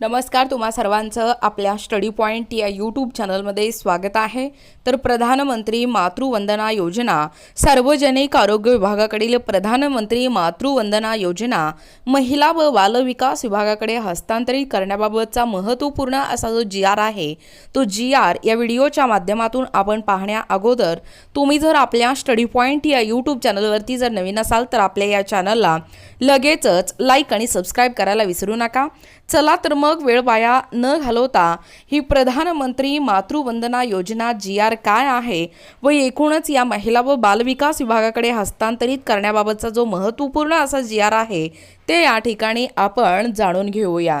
नमस्कार तुम्हा सर्वांचं आपल्या स्टडी पॉईंट या यूट्यूब चॅनलमध्ये स्वागत आहे. तर प्रधानमंत्री मातृवंदना योजना सार्वजनिक आरोग्य विभागाकडील प्रधानमंत्री मातृवंदना योजना महिला व बालविकास विभागाकडे हस्तांतरित करण्याबाबतचा महत्त्वपूर्ण असा जो जी आर आहे तो जी आर या व्हिडिओच्या माध्यमातून आपण पाहण्या अगोदर तुम्ही जर आपल्या स्टडी पॉईंट या यूट्यूब चॅनलवरती जर नवीन असाल तर आपल्या या चॅनलला लगेचच लाईक आणि सबस्क्राईब करायला विसरू नका. चला तर मग वेळ वाया न घालवता ही प्रधानमंत्री मातृवंदना योजना जी आर काय आहे व एकूणच या महिला व बालविकास विभागाकडे हस्तांतरित करण्याबाबतचा जो महत्त्वपूर्ण असा जी आर आहे ते या ठिकाणी आपण जाणून घेऊया.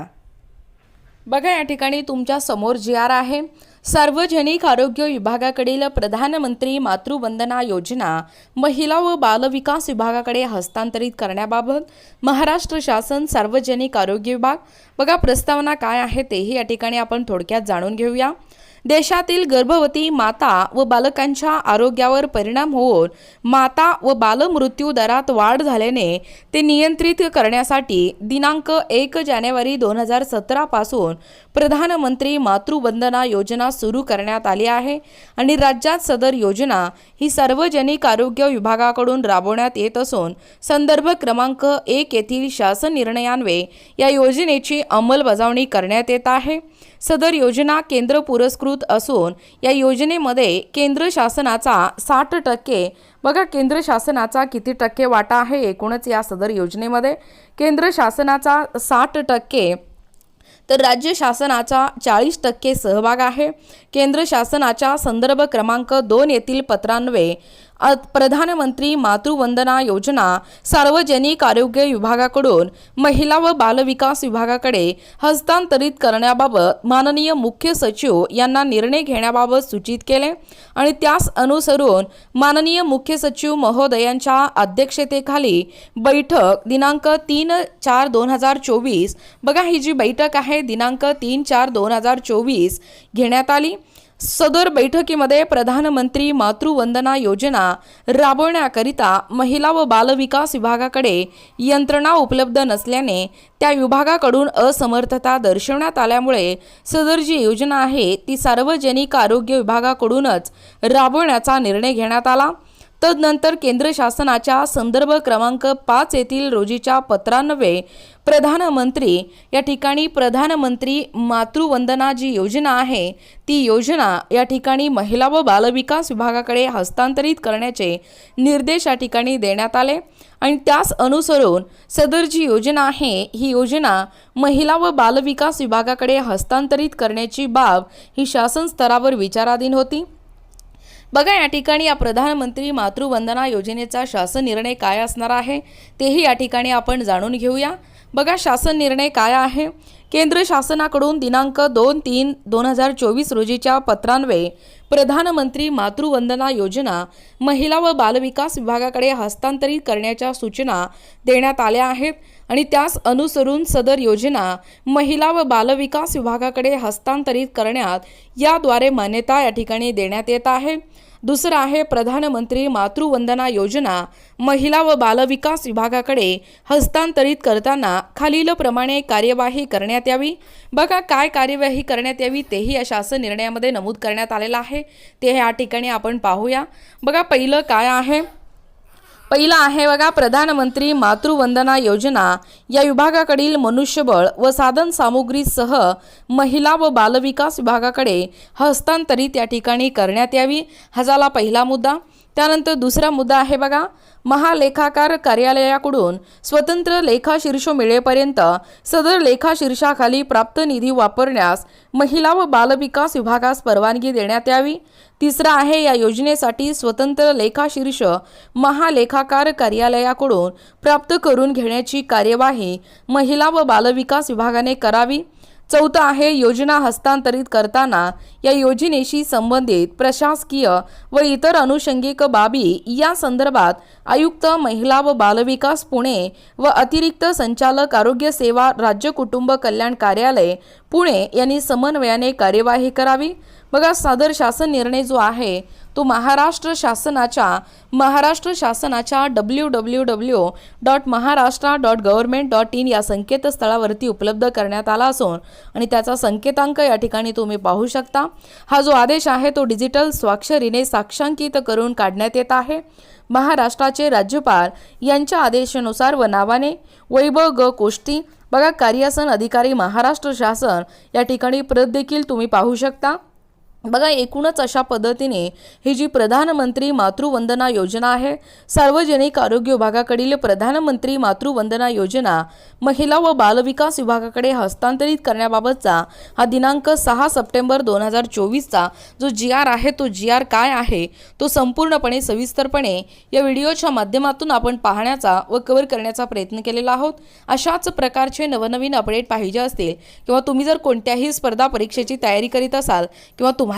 बघा या ठिकाणी तुमच्यासमोर जी आर आहे. सार्वजनिक आरोग्य विभागाकडील प्रधानमंत्री मातृवंदना योजना महिला व बालविकास विभागाकडे हस्तांतरित करण्याबाबत महाराष्ट्र शासन सार्वजनिक आरोग्य विभाग. बघा प्रस्तावना काय आहे तेही या ठिकाणी आपण थोडक्यात जाणून घेऊया. देशातील गर्भवती माता व बालकांच्या आरोग्यावर परिणाम होऊन माता व बालमृत्यू दरात वाढ झाल्याने ते नियंत्रित करण्यासाठी दिनांक एक जानेवारी दोन हजार सतरापासून प्रधानमंत्री मातृवंदना योजना सुरू करण्यात आली आहे आणि राज्यात सदर योजना ही सार्वजनिक आरोग्य विभागाकडून राबवण्यात येत असून संदर्भ क्रमांक एक येथील शासन निर्णयान्वये या योजनेची अंमलबजावणी करण्यात येत आहे. सदर योजना केंद्र पुरस्कृत असून या योजनेमध्ये केंद्र शासनाचा साठ टक्के बघा केंद्र शासनाचा किती टक्के वाटा आहे एकूणच या सदर योजनेमध्ये. केंद्र शासनाचा साठ टक्के तर राज्य शासनाचा चाळीस टक्के सहभाग आहे. केंद्र शासनाच्या संदर्भ क्रमांक दोन येथील पत्रान्वे प्रधानमंत्री मातृवंदना योजना सार्वजनिक आरोग्य विभागाकडून महिला व बालविकास विभागाकडे हस्तांतरित करण्याबाबत माननीय मुख्य सचिव यांना निर्णय घेण्याबाबत सूचित केले आणि त्यास अनुसरून माननीय मुख्य सचिव महोदयांच्या अध्यक्षतेखाली बैठक दिनांक तीन चार दोन हजार चोवीस. बघा ही जी बैठक आहे दिनांक तीन चार दोन हजार चोवीस घेण्यात आली. सदर बैठकीमध्ये प्रधानमंत्री मातृवंदना योजना राबवण्याकरिता महिला व बालविकास विभागाकडे यंत्रणा उपलब्ध नसल्याने त्या विभागाकडून असमर्थता दर्शवण्यात आल्यामुळे सदर जी योजना आहे ती सार्वजनिक आरोग्य विभागाकडूनच राबवण्याचा निर्णय घेण्यात आला. तदनंतर केंद्र शासनाच्या संदर्भ क्रमांक पाच येथील रोजीच्या पत्रान्वये प्रधानमंत्री या ठिकाणी प्रधानमंत्री मातृवंदना जी योजना आहे. ती योजना या ठिकाणी महिला व बालविकास विभागाकडे हस्तांतरित करण्याचे निर्देश या ठिकाणी देण्यात आले. आणि त्यास अनुसरून सदर जी योजना आहे ही योजना महिला व बालविकास विभागाकडे हस्तांतरित करण्याची बाब ही शासन स्तरावर विचाराधीन होती. बघा या ठिकाणी या प्रधानमंत्री मातृवंदना योजनेचा शासन निर्णय काय असणार आहे तेही या ठिकाणी आपण जाणून घेऊया. बघा शासन निर्णय काय आहे? केंद्र शासनाकडून दिनांक दोन तीन दोन हजार चोवीस रोजीच्या पत्रान्वये प्रधानमंत्री मातृवंदना योजना महिला व बालविकास विभागाकडे हस्तांतरित करण्याच्या सूचना देण्यात आल्या आहेत आणि त्यास अनुसरून सदर योजना महिला व बालविकास विभागाकडे हस्तांतरित करण्यात याद्वारे मान्यता या ठिकाणी देण्यात येत आहे. दुसरं आहे प्रधानमंत्री मातृवंदना योजना. महिला व बालविकास विभागाकडे हस्तांतरित करताना खालीलप्रमाणे कार्यवाही करण्यात यावी. बघा काय कार्यवाही करण्यात यावी तेही या शासन निर्णयामध्ये नमूद करण्यात आलेलं आहे. ते या ठिकाणी आपण पाहूया. बघा पहिलं काय आहे? पहिला आहे बघा प्रधानमंत्री मातृवंदना योजना. या विभागाकडील मनुष्यबळ व साधन सामुग्रीसह महिला व बालविकास विभागाकडे हस्तांतरित या ठिकाणी करण्यात यावी. हा झाला पहिला मुद्दा. त्यानंतर दुसरा मुद्दा आहे बघा महालेखाकार कार्यालयाकडून स्वतंत्र लेखाशीर्ष मिळेपर्यंत सदर लेखाशीर्षाखाली प्राप्त निधी वापरण्यास महिला व बालविकास विभागास परवानगी देण्यात यावी. तिसरा आहे या योजनेसाठी स्वतंत्र लेखाशीर्ष महालेखाकार कार्यालयाकडून प्राप्त करून घेण्याची कार्यवाही महिला व बालविकास विभागाने करावी. चौथं आहे योजना हस्तांतरित करताना या योजनेशी संबंधित प्रशासकीय व इतर अनुषंगिक बाबी या संदर्भात आयुक्त महिला व बालविकास पुणे व अतिरिक्त संचालक आरोग्य सेवा राज्य कुटुंब कल्याण कार्यालय पुणे यांनी समन्वयाने कार्यवाही करावी. बघा सादर शासन निर्णय जो आहे तो महाराष्ट्र शासनाच्या महाराष्ट्र शासनाच्या W W W dot Maharashtra dot government dot in या संकेतस्थळावरती उपलब्ध करण्यात आला असून आणि त्याचा संकेतांक या ठिकाणी तुम्ही पाहू शकता. हा जो आदेश आहे तो डिजिटल स्वाक्षरीने साक्षांकित करून काढण्यात येत आहे. महाराष्ट्राचे राज्यपाल यांच्या आदेशानुसार व नावाने वैभव ग कोष्टी बघा कार्यासन अधिकारी महाराष्ट्र शासन या ठिकाणी प्रत देखील तुम्ही पाहू शकता. बघा एकूणच अशा पद्धतीने ही जी प्रधानमंत्री मातृवंदना योजना आहे सार्वजनिक आरोग्य विभागाकडील प्रधानमंत्री मातृवंदना योजना महिला व बालविकास विभागाकडे हस्तांतरित करण्याबाबतचा हा दिनांक सहा सप्टेंबर दोन हजार चोवीसचा जो जी आर आहे तो जी आर काय आहे तो संपूर्णपणे सविस्तरपणे या व्हिडिओच्या माध्यमातून आपण पाहण्याचा व कव्हर करण्याचा प्रयत्न केलेला आहोत. अशाच प्रकारचे नवनवीन अपडेट पाहिजे असतील किंवा तुम्ही जर कोणत्याही स्पर्धा परीक्षेची तयारी करीत असाल किंवा तुम्हाला